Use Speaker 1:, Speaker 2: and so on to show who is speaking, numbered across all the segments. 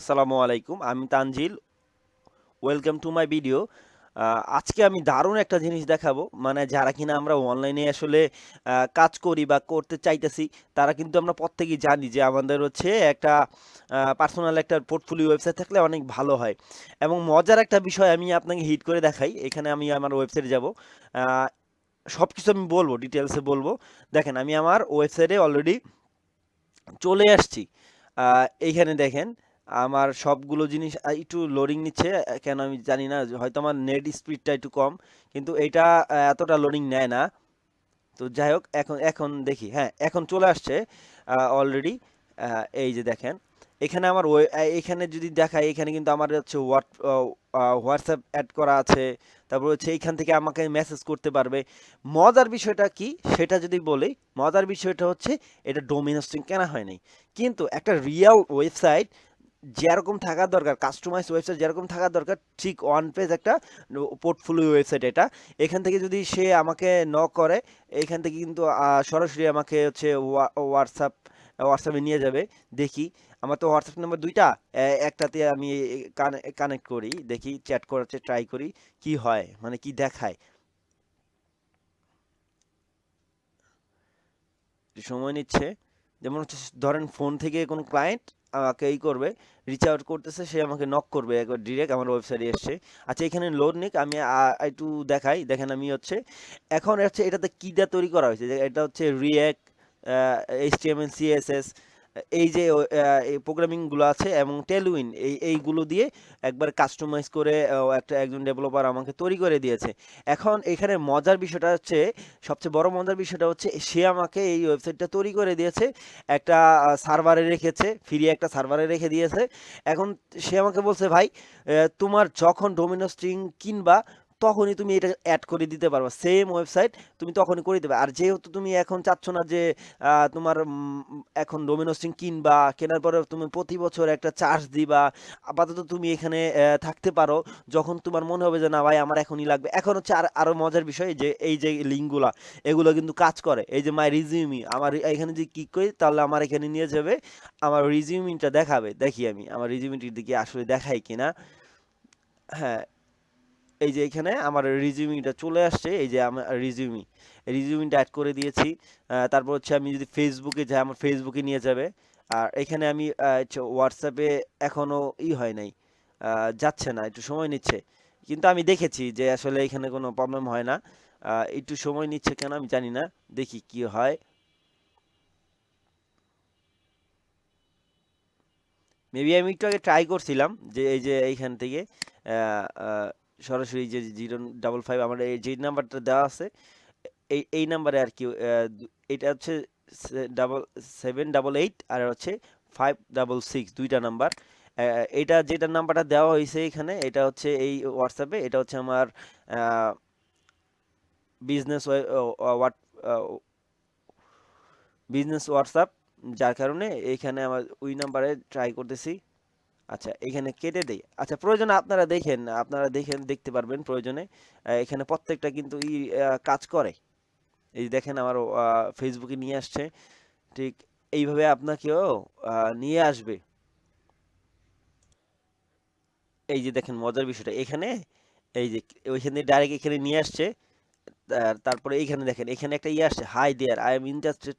Speaker 1: আসসালামু আলাইকুম, আমি Tanzil. Welcome to my video আজকে আমি দারুণ একটা জিনিস দেখাবো। মানে যারা কিনা আমরা অনলাইনে আসলে কাজ করি বা করতে চাইতেছি, তারা কিন্তু আমরা প্রত্যেকেই জানি যে আমাদের হচ্ছে একটা পার্সোনাল একটা পোর্টফোলিও ওয়েবসাইট থাকলে অনেক ভালো হয়। এবং মজার একটা বিষয় আমি আপনাকে হিট করে দেখাই। এখানে আমি আমার ওয়েবসাইটে যাব। সব কিছু আমি বলব ডিটেলসে বলব। দেখেন, আমি আমার ওয়েবসাইটে অলরেডি চলে আসছি। এইখানে দেখেন আমার সবগুলো জিনিস একটু লোডিং নিচ্ছে কেন আমি জানি না, হয়তো আমার নেট স্পিডটা একটু কম, কিন্তু এটা এতটা লোডিং নেয় না। তো যাই হোক, এখন এখন দেখি হ্যাঁ এখন চলে আসছে অলরেডি এই যে দেখেন, এখানে আমার এখানে যদি দেখায় এখানে কিন্তু আমার হচ্ছে হোয়াট হোয়াটসঅ্যাপ অ্যাড করা আছে, তারপর হচ্ছে এইখান থেকে আমাকে মেসেজ করতে পারবে। মজার বিষয়টা কি? সেটা যদি বলি, মজার বিষয়টা হচ্ছে, এটা ডোমেন হোস্টিং কেনা হয়নি কিন্তু একটা রিয়াল ওয়েবসাইট যেরকম থাকা দরকার কাস্টমাইজ ওয়েবসাইট যেরকম থাকার দরকার, ঠিক ওয়ান পেজ একটা পোর্টফোলিও ওয়েবসাইট এটা। এখান থেকে যদি সে আমাকে ন করে, এখান থেকে কিন্তু সরাসরি আমাকে হচ্ছে হোয়াটসঅ্যাপ হোয়াটসঅ্যাপে নিয়ে যাবে। দেখি, আমার তো হোয়াটসঅ্যাপ নাম্বার দুইটা একটাতে আমি কানেক্ট করি, দেখি চ্যাট করাতে ট্রাই করি, কি হয় মানে কি দেখায়। সময় নিচ্ছে, যেমন হচ্ছে, ধরেন ফোন থেকে কোনো ক্লায়েন্ট আমাকে এই করবে রিচ আউট করতেছে, সে আমাকে নক করবে একবার ডিরেক্ট আমার ওয়েবসাইটে এসছে আচ্ছা এখানে লোড নিক আমি একটু দেখাই, দেখেন আমি হচ্ছে, এখন হচ্ছে এটাতে কী দিয়ে তৈরি করা হয়েছে? এটা হচ্ছে রিয়্যাক্ট এইচটিএমএল সিএসএস এই যে প্রোগ্রামিংগুলো আছে এবং টেলউইন এই, এইগুলো দিয়ে একবার কাস্টমাইজ করে একটা একজন ডেভেলপার আমাকে তৈরি করে দিয়েছে। এখন এখানে মজার বিষয়টা হচ্ছে, সবচেয়ে বড় মজার বিষয়টা হচ্ছে, সে আমাকে এই ওয়েবসাইটটা তৈরি করে দিয়েছে, একটা সার্ভারে রেখেছে ফ্রি একটা সার্ভারে রেখে দিয়েছে। এখন সে আমাকে বলছে, ভাই তোমার যখন ডোমিনো স্ট্রিং কিনবা তখনই তুমি এটা অ্যাড করে দিতে পারবা। সেম ওয়েবসাইট তুমি তখনই করে দেবে। আর যেহেতু তুমি এখন চাচ্ছ না যে তোমার এখন ডোমিনো কিনবা, কেনার পরে তুমি প্রতি বছর একটা চার্জ দিবা, আপাতত তুমি এখানে থাকতে পারো। যখন তোমার মনে হবে যে, না ভাই, আমার এখনই লাগবে। এখন হচ্ছে আর, আরও মজার বিষয় যে, এই যে লিঙ্কগুলা, এগুলো কিন্তু কাজ করে। এই যে মাই রিজিউমি আমার এখানে যদি ক্লিক করি, তাহলে আমার এখানে নিয়ে যাবে, আমার রিজিউমিংটা দেখাবে। দেখি আমি, আমার রিজিউমিংটির দিকে আসলে দেখাই কিনা? হ্যাঁ এই যে এখানে আমার রিজিউমিংটা চলে আসছে, এই যে আমার রিজিউমি। রিজিউমিংটা অ্যাড করে দিয়েছি। তারপর হচ্ছে আমি যদি ফেসবুকে যাই, আমার ফেসবুকে নিয়ে যাবে। আর এখানে আমি হোয়াটসঅ্যাপে এখনও ই হয় নাই। যাচ্ছে না, একটু সময় নিচ্ছে। কিন্তু আমি দেখেছি যে আসলে এখানে কোনো প্রবলেম হয় না। একটু সময় নিচ্ছে কেন আমি জানি না। দেখি কি হয়। মেবি আমি একটু আগে ট্রাই করছিলাম যে এই যে এইখান থেকে সরাসরি যে জিরো ডাবল ফাইভ আমার এই যে নাম্বারটা দেওয়া আছে, এই এই নাম্বারে আর কি এটা হচ্ছে ডাবল সেভেন ডাবল এইট আর হচ্ছে ফাইভ ডাবল সিক্স দুইটা নাম্বার। এটা যেটা নাম্বারটা দেওয়া হয়েছে এখানে, এটা হচ্ছে এই হোয়াটসঅ্যাপে, এটা হচ্ছে আমার বিজনেস হোয়াট বিজনেস হোয়াটসঅ্যাপ। যার কারণে এইখানে আমার ওই নাম্বারে ট্রাই করতেছি। আচ্ছা এখানে কেটে দেই। আচ্ছা প্রয়োজনে আপনারা দেখেন আপনারা দেখেন, দেখতে পারবেন প্রয়োজনে। এখানে প্রত্যেকটা কিন্তু ই কাজ করে। এই দেখেন আমার ফেসবুকে নিয়ে আসছে। ঠিক এইভাবে আপনাকেও নিয়ে আসবে। এই যে দেখেন মজার বিষয়টা। এখানে এই যে ওইখানে ডাইরেক্ট এখানে নিয়ে আসছে। তারপরে এইখানে দেখেন, এখানে একটা ইয়ে আসছে। Hi there I am interested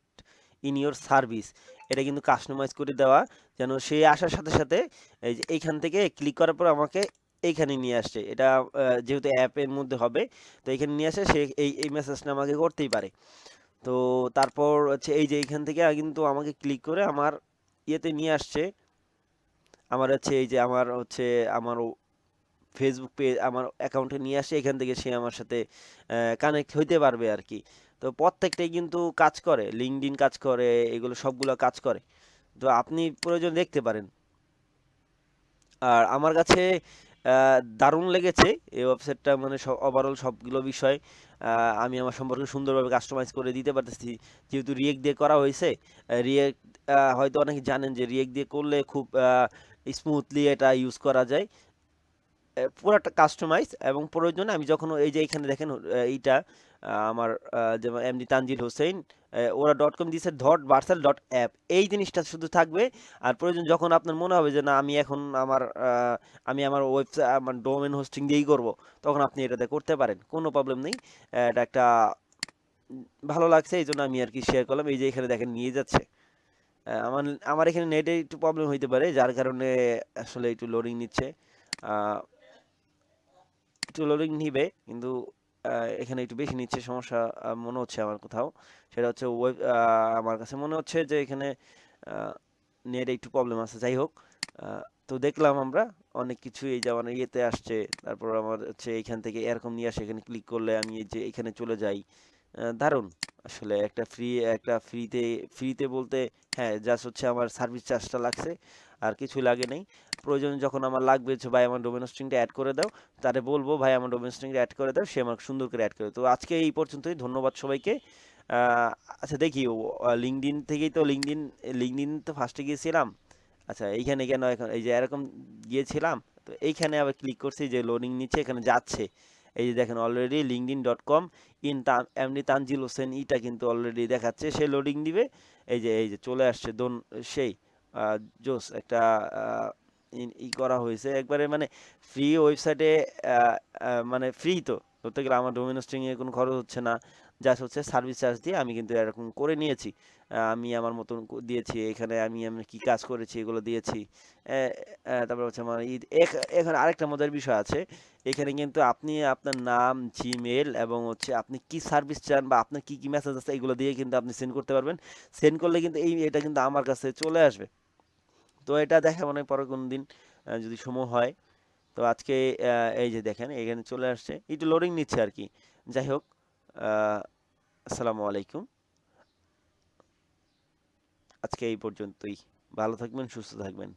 Speaker 1: in your service এটা কিন্তু কাস্টমাইজ করে দেওয়া, যেন সে আসার সাথে সাথে এই যে এইখান থেকে ক্লিক করার পর আমাকে এইখানে নিয়ে আসছে এটা যেহেতু অ্যাপের মধ্যে হবে, তো এইখানে নিয়ে আসে, সে এই এই মেসেজটা আমাকে করতেই পারে। তো তারপর হচ্ছে এই যে এইখান থেকে কিন্তু আমাকে ক্লিক করে আমার ইয়েতে নিয়ে আসছে। আমার হচ্ছে এই যে আমার হচ্ছে আমার ফেসবুক পেজ আমার অ্যাকাউন্টে নিয়ে আসে, এখান থেকে সে আমার সাথে কানেক্ট হইতে পারবে আর কি। তো প্রত্যেকটাই কিন্তু কাজ করে লিঙ্কডইন কাজ করে, এগুলো সবগুলো কাজ করে। তো আপনি প্রয়োজন দেখতে পারেন। আর আমার কাছে দারুণ লেগেছে এই ওয়েবসাইটটা মানে ওভারঅল সবগুলো বিষয়। আমি আমার সম্পর্কে সুন্দরভাবে কাস্টমাইজ করে দিতে পারতেছি। যেহেতু রিয়েক্ট দিয়ে করা হয়েছে রিয়েক্ট হয়তো অনেকে জানেন যে রিয়েক্ট দিয়ে করলে খুব স্মুথলি এটা ইউজ করা যায়। পুরাটা কাস্টমাইজ এবং প্রয়োজনে আমি যখন এই যে এখানে দেখেন এইটা আমার যেমন এমডি তানজিল হোসেন ওরা ডট কম দিয়েছে ডট বার্সাল ডট অ্যাপ এই জিনিসটা শুধু থাকবে। আর প্রয়োজন যখন আপনার মনে হবে যে, না, আমি এখন আমার আমি আমার ওয়েবসাইট আমার ডোমেন হোস্টিং দিয়েই করব, তখন আপনি এটাতে করতে পারেন। কোনো প্রবলেম নেই। এটা একটা ভালো লাগছে। এই জন্য আমি আর কি শেয়ার করলাম। এই যে এখানে দেখেন, নিয়ে যাচ্ছে। আমার আমার এখানে নেটে একটু প্রবলেম হইতে পারে, যার কারণে আসলে একটু লোডিং নিচ্ছে। একটু লোডিং নিবে, কিন্তু এখানে একটু বেশি নিচ্ছে, সমস্যা মনে হচ্ছে আমার কোথাও। সেটা হচ্ছে ওয়েব আমার কাছে মনে হচ্ছে যে এখানে নেট একটু প্রবলেম আছে, যাই হোক। তো দেখলাম আমরা, অনেক কিছু এই যে আমার ইয়েতে আসছে, তারপর আমার হচ্ছে এখান থেকে এরকম নিয়ে আসে, এখানে ক্লিক করলে আমি এই যে এখানে চলে যাই। দারুণ। আসলে একটা ফ্রি একটা ফ্রিতে ফ্রিতে বলতে হ্যাঁ জাস্ট হচ্ছে আমার সার্ভিস চার্জটা লাগছে, আর কিছু লাগে নাই। প্রয়োজনে যখন আমার লাগবে যে ভাই, আমার ডোমেন হোস্টিংটা অ্যাড করে দাও। তারে বলব, ভাই, আমার ডোমেন হোস্টিংটা অ্যাড করে দাও। সে আমাকে সুন্দর করে অ্যাড করে তো আজকে এই পর্যন্তই, ধন্যবাদ সবাইকে। আচ্ছা দেখি লিঙ্কডিন থেকেই তো লিঙ্কডিন লিঙ্কডিন তো ফার্স্টে গিয়েছিলাম। আচ্ছা এইখানে কেন এখন, এই যে এরকম গিয়েছিলাম, তো এইখানে আবার ক্লিক করছি যে লোডিং নিচ্ছে, এখানে যাচ্ছে। এই যে দেখেন already LinkedIn dot com in এমনি তানজিল হোসেন ইটা কিন্তু অলরেডি দেখাচ্ছে, সে লোডিং দিবে, এই যে এই যে চলে আসছে দোন, সেই জোস, একটা ই করা হয়েছে, একবারে মানে ফ্রি ওয়েবসাইটে মানে ফ্রি তো। গেলে আমার ডোমেন হোস্টিং এ কোনো খরচ হচ্ছে না। জাস্ট হচ্ছে সার্ভিস চার্জ দিয়ে আমি কিন্তু এরকম করে নিয়েছি। আমি আমার মতন দিয়েছি, এখানে আমি আমি কি কাজ করেছি এগুলো দিয়েছি। তারপর হচ্ছে আমার এখানে আরেকটা মজার বিষয় আছে। এখানে কিন্তু আপনি আপনার নাম জিমেল এবং হচ্ছে আপনি কি সার্ভিস চান বা আপনার কি কি মেসেজ আছে এগুলো দিয়ে কিন্তু আপনি সেন্ড করতে পারবেন। সেন্ড করলে কিন্তু এই, এটা কিন্তু আমার কাছে চলে আসবে। তো এটা দেখা মানে পরে কোনো দিন যদি সময় হয় তো আজকে এই যে দেখেন, এখানে চলে আসছে। একটু লোডিং নিচ্ছে আর কি যাই হোক আসসালামু আলাইকুম। আজকে এই পর্যন্তই। ভালো থাকবেন, সুস্থ থাকবেন।